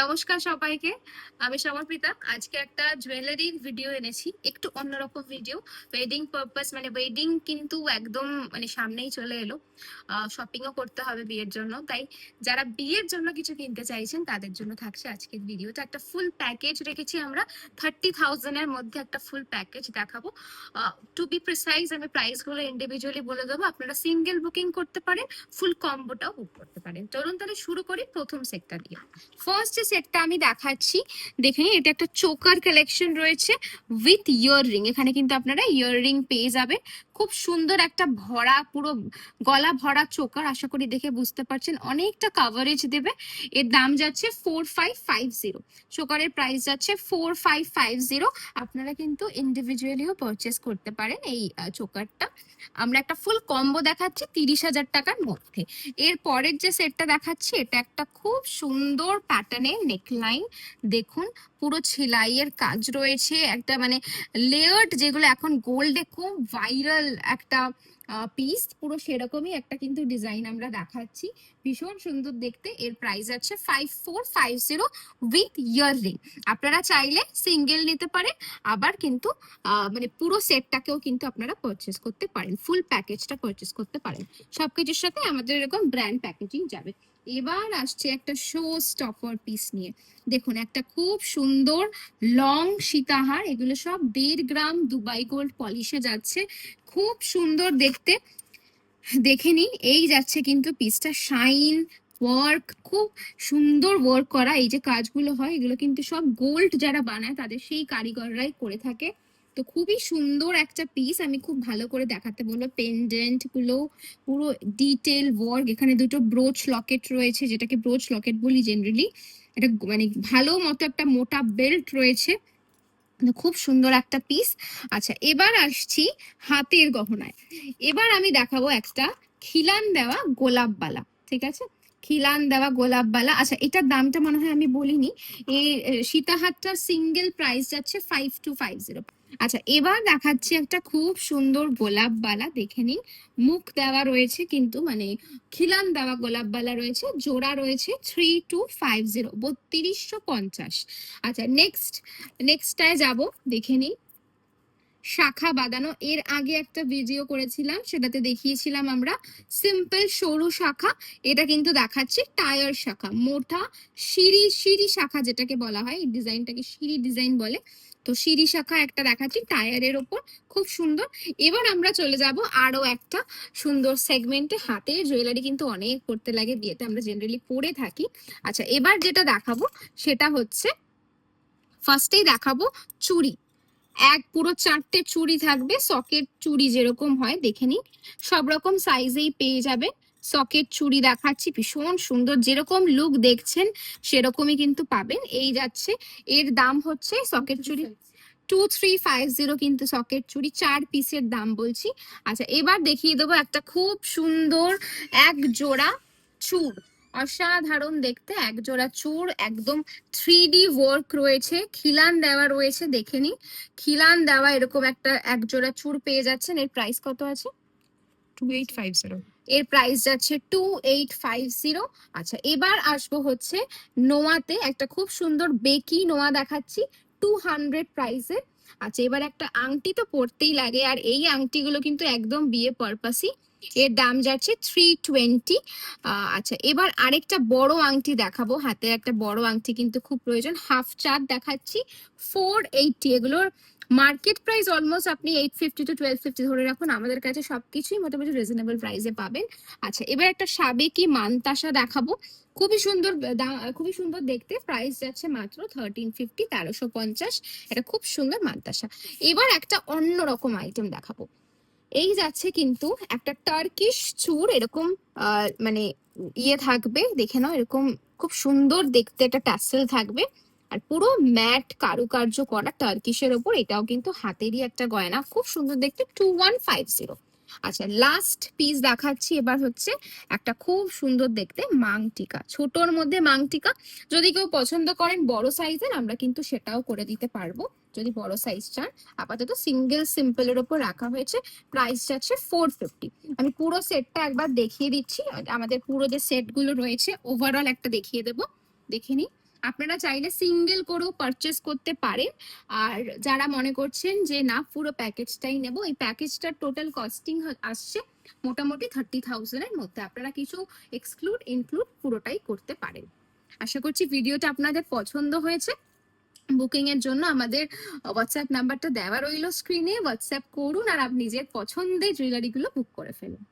নমস্কার সবাইকে। আমি সমর্পিতা। আজকে একটা জুয়েলারির ভিডিও এনেছি। একটু অন্যরকম ভিডিও ওয়েডিং পারপাস মানে ওয়েডিং কিন্তু একদম মানে সামনেই চলে এলো। শপিংও করতে হবে বিয়ের জন্য। তাই যারা বিয়ের জন্য কিছু কিনতে চাইছেন, তাদের জন্য থাকছে আজকের ভিডিওটা একটা ফুল প্যাকেজ রেখেছি আমরা। থার্টি থাউজেন্ডের মধ্যে একটা ফুল প্যাকেজ দেখাবো। টু বি প্রিসাইজ আমি প্রাইসগুলো ইন্ডিভিজুয়ালি বলে দেবো। আপনারা সিঙ্গেল বুকিং করতে পারেন ফুল কম্বোটাও বুক করতে পারেন। চলুন তাহলে শুরু করি প্রথম সেক্টর দিয়ে ফার্স্ট সেটটা আমি দেখাচ্ছি। দেখে নিন, এটা একটা চোকার কালেকশন রয়েছে উইথ ইয়ার রিং এখানে কিন্তু আপনারা ইয়ার রিং পেয়ে যাবেন। খুব সুন্দর একটা ভরা, পুরো গলা ভরা চোকার, আশা করি দেখে বুঝতে পারছেন, অনেকটা কাভারেজ দেবে। এর দাম যাচ্ছে ফোর ফাইভ ফাইভ জিরো চোকারের প্রাইস যাচ্ছে ফোর ফাইভ ফাইভ জিরো আপনারা কিন্তু ইন্ডিভিজুয়ালিও পারচেস করতে পারেন এই চোকারটা। আমরা একটা ফুল কম্বো দেখাচ্ছি তিরিশ হাজার টাকার মধ্যে। এর পরের যে সেটটা দেখাচ্ছি, এটা একটা খুব সুন্দর প্যাটার্নের নেকলাইন দেখুন, পুরো সেলাইয়ের কাজ রয়েছে। একটা মানে লেয়ার্ড যেগুলো এখন গোল্ডে খুব ভাইরাল একটা পিস পুরো সেরকমই একটা কিন্তু ডিজাইন আমরা দেখাচ্ছি। ভীষণ সুন্দর দেখতে। এর প্রাইস আছে five four five zero with ear ring আপনারা চাইলে সিঙ্গেল নিতে পারেন, আবার কিন্তু মানে পুরো সেটটাকেও কিন্তু আপনারা পারচেস করতে পারেন। ফুল প্যাকেজটা পারচেস করতে পারেন। সব কিছুর সাথে আমাদের এরকম ব্র্যান্ড প্যাকেজিং যাবে। এবার আসছে একটা শো স্টপার পিস নিয়ে। দেখুন, একটা খুব সুন্দর লং সীতাহার, এগুলো সব দেড় গ্রাম দুবাই গোল্ড পলিশে যাচ্ছে। খুব সুন্দর দেখতে। দেখে নিন, এই যাচ্ছে কিন্তু পিসটা শাইন ওয়ার্ক খুব সুন্দর ওয়ার্ক করা। এই যে কাজগুলো হয়, এগুলো কিন্তু সব গোল্ড যারা বানায়, তাদের সেই কারিগররাই করে থাকে। তো খুবই সুন্দর একটা পিস আমি খুব ভালো করে দেখাতে বলব। পেন্ডেন্টগুলো, পুরো ডিটেল ওয়ার্ক এখানে দুটো ব্রোচ লকেট রয়েছে, যেটাকে ব্রোচ লকেট বলি জেনারেলি এটা মানে ভালো মতো একটা মোটা বেল্ট রয়েছে। খুব সুন্দর একটা পিস আচ্ছা এবার আসছি হাতের গহনায়। এবার আমি দেখাবো একটা খিলান দেওয়া গোলাপবালা ঠিক আছে? খিলান দেওয়া গোলাপবালা আচ্ছা এটার দামটা মনে হয় আমি বলিনি। এই সীতাহারটার সিঙ্গেল প্রাইস যাচ্ছে ফাইভ টু ফাইভ জিরো আচ্ছা এবার দেখাচ্ছি একটা খুব সুন্দর গোলাপ বালা, দেখে নিন। মুখ দেওয়া রয়েছে কিন্তু মানে খিলান দেওয়া গোলাপ বালা রয়েছে, জোড়া রয়েছে থ্রি টু ফাইভ জিরো বত্রিশশো পঞ্চাশ। আচ্ছা নেক্সট নেক্সটটায় যাব, দেখে নিই শাখা বাঁধানো। এর আগে একটা ভিডিও করেছিলাম, সেটাতে দেখিয়েছিলাম আমরা। সিম্পল সরু শাখা, এটা কিন্তু দেখাচ্ছি টায়ার শাখা, মোটা সিঁড়ি সিঁড়ি শাখা যেটাকে বলা হয়, এই ডিজাইনটাকে সিঁড়ি ডিজাইন বলে। তো সিঁড়ি শাখা একটা দেখাচ্ছি টায়ারের ওপর, খুব সুন্দর। এবার আমরা চলে যাব আরও একটা সুন্দর সেগমেন্টে হাতে জুয়েলারি কিন্তু অনেক করতে লাগে, বিয়েতে আমরা জেনারেলি পরে থাকি। আচ্ছা এবার যেটা দেখাবো, সেটা হচ্ছে ফার্স্টেই দেখাবো চুড়ি। এক পুরো চারটে চুড়ি থাকবে সকেট চুড়ি যেরকম হয় দেখে নিন। সব রকম সাইজেই পেয়ে যাবে সকেট চুড়ি দেখাচ্ছি ভীষণ সুন্দর। যেরকম লুক দেখছেন সেরকমই কিন্তু পাবেন। এই যাচ্ছে এর দাম হচ্ছে সকেট চুড়ি টু থ্রি ফাইভ জিরো কিন্তু সকেট চুড়ি চার পিসের দাম বলছি। আচ্ছা এবার দেখিয়ে দেবো একটা খুব সুন্দর এক জোড়া চুড়। অসাধারণ দেখতে এক জোড়া চুড় একদম থ্রি ডি ওয়ার্ক রয়েছে খিলান দেওয়া রয়েছে দেখে নিন। খিলান দেওয়া এরকম একটা এক জোড়া চুড় পেয়ে যাচ্ছেন এর প্রাইস কত আছে? টু এইট ফাইভ জিরো এর প্রাইস যাচ্ছে টু এইট ফাইভ জিরো আচ্ছা এবার আসব হচ্ছে নোয়াতে একটা খুব সুন্দর বেকি নোয়া দেখাচ্ছি টু হান্ড্রেড প্রাইসে আচ্ছা এবার একটা আংটি তো পরতেই লাগে আর এই আংটিগুলো কিন্তু একদম বিয়ে পারপাসই এর দাম যাচ্ছে থ্রি টোয়েন্টি আচ্ছা এবার আরেকটা বড় আংটি দেখাবো। হাতে একটা বড় আংটি কিন্তু খুব প্রয়োজন। হাফ চার দেখাচ্ছি। ফোর এইটটি এগুলোর মার্কেট প্রাইস অলমোস্ট আপনি eight fifty to twelve fifty ধরে রাখুন। আমাদের কাছে সবকিছুই মোটামুটি রিজনেবল প্রাইসে পাবেন। আচ্ছা এবার একটা সাবেকি মানতাসা দেখাবো। খুবই সুন্দর খুবই সুন্দর দেখতে। প্রাইস যাচ্ছে মাত্র থার্টিন ফিফটি তেরোশো পঞ্চাশ। এটা খুব সুন্দর মানতাসা। এবার একটা অন্য রকম আইটেম দেখাবো। এই যাচ্ছে কিন্তু একটা টার্কিশ চুর, এরকম মানে ইয়ে থাকবে, দেখে নাও, এরকম খুব সুন্দর দেখতে একটা ট্যাসেল থাকবে। আর পুরো ম্যাট কারুকার্য করা টার্কিশের ওপর, এটাও কিন্তু হাতেরই একটা গয়না, খুব সুন্দর দেখতে টু ওয়ান ফাইভ জিরো আচ্ছা লাস্ট পিস দেখাচ্ছি, এবার হচ্ছে একটা খুব সুন্দর দেখতে মাংটিকা, ছোটর মধ্যে মাংটিকা। যদি কেউ পছন্দ করেন বড় সাইজের আমরা কিন্তু সেটাও করে দিতে পারব। যদি বড় সাইজ চান, আপাতত সিঙ্গেল সিম্পলের ওপর রাখা হয়েছে। প্রাইস যাচ্ছে ফোর ফিফটি আমি পুরো সেটটা একবার দেখিয়ে দিচ্ছি। আমাদের পুরো যে সেটগুলো রয়েছে ওভারঅল একটা দেখিয়ে দেবো। দেখে নিই। আপনারা চাইলে সিঙ্গেল করেও পারচেস করতে পারেন। আর যারা মনে করছেন যে, না, পুরো প্যাকেজটাই নেব। এই প্যাকেজটার টোটাল কস্টিং আসছে মোটামুটি থার্টি থাউজেন্ডের মধ্যে। আপনারা কিছু এক্সক্লুড ইনক্লুড পুরোটাই করতে পারেন। আশা করছি ভিডিওটা আপনাদের পছন্দ হয়েছে। বুকিং এর জন্য আমাদের হোয়াটসঅ্যাপ নাম্বারটা দেওয়া রইল স্ক্রিনে হোয়াটসঅ্যাপ করুন আর আপনি নিজের পছন্দের জুয়েলারিগুলো বুক করে ফেলুন।